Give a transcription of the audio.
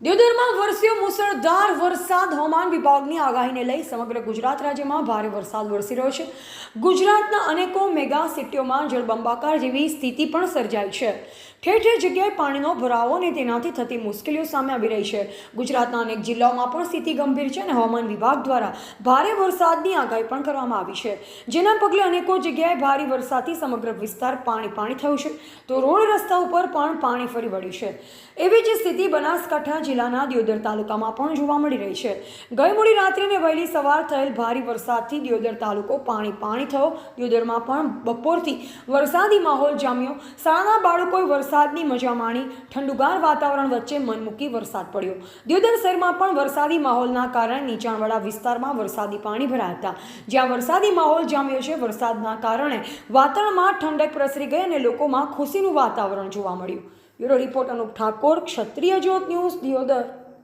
દિયોદરમાં વરસ્યો મુસળધાર વરસાદ હવામાન વિભાગની આગાહીને લઈ સમગ્ર ગુજરાત રાજ્યમાં ભારે વરસાદ વરસી રહ્યો છે. ગુજરાતના અનેકો મેગા સિટીઓમાં જળબંબાકાર જેવી સ્થિતિ પણ સર્જાઈ છે. ઠેર ઠેર જગ્યાએ પાણીનો ભરાવો અને તેનાથી થતી મુશ્કેલીઓ સામે આવી રહી છે. ગુજરાતના અનેક જિલ્લાઓમાં પણ સ્થિતિ ગંભીર છે અને હવામાન વિભાગ દ્વારા ભારે વરસાદની આગાહી પણ કરવામાં આવી છે. જેના પગલે અનેકો જગ્યાએ ભારે વરસાદથી સમગ્ર વિસ્તાર પાણી પાણી થયું છે. તો રોડ રસ્તા ઉપર પણ પાણી ફરી વળ્યું છે. એવી જ સ્થિતિ બનાસકાંઠા જિલ્લાના દિયોદર તાલુકામાં પણ જોવા મળી રહી છે. ગઈ મોડી રાત્રે અને વહેલી સવાર થયેલ ભારે વરસાદથી દિયોદર તાલુકો પાણી પાણી થયો. દિયોદરમાં પણ બપોરથી વરસાદી માહોલ જામ્યો. શાળાના બાળકોએ વરસાદની મજા માણી ઠંડુગાર વાતાવરણ વચ્ચે મનમૂકી વરસાદ પડ્યો. દિયોદર શહેરમાં પણ વરસાદી માહોલના કારણે નીચાણવાળા વિસ્તારમાં વરસાદી પાણી ભરાયા હતા. જ્યાં વરસાદી માહોલ જામ્યો છે, વરસાદના કારણે વાતાવરણમાં ઠંડક પ્રસરી ગઈ અને લોકોમાં ખુશીનું વાતાવરણ જોવા મળ્યું. Bureau report Anup Thakor, Kshatriya Jyot news, Deodar.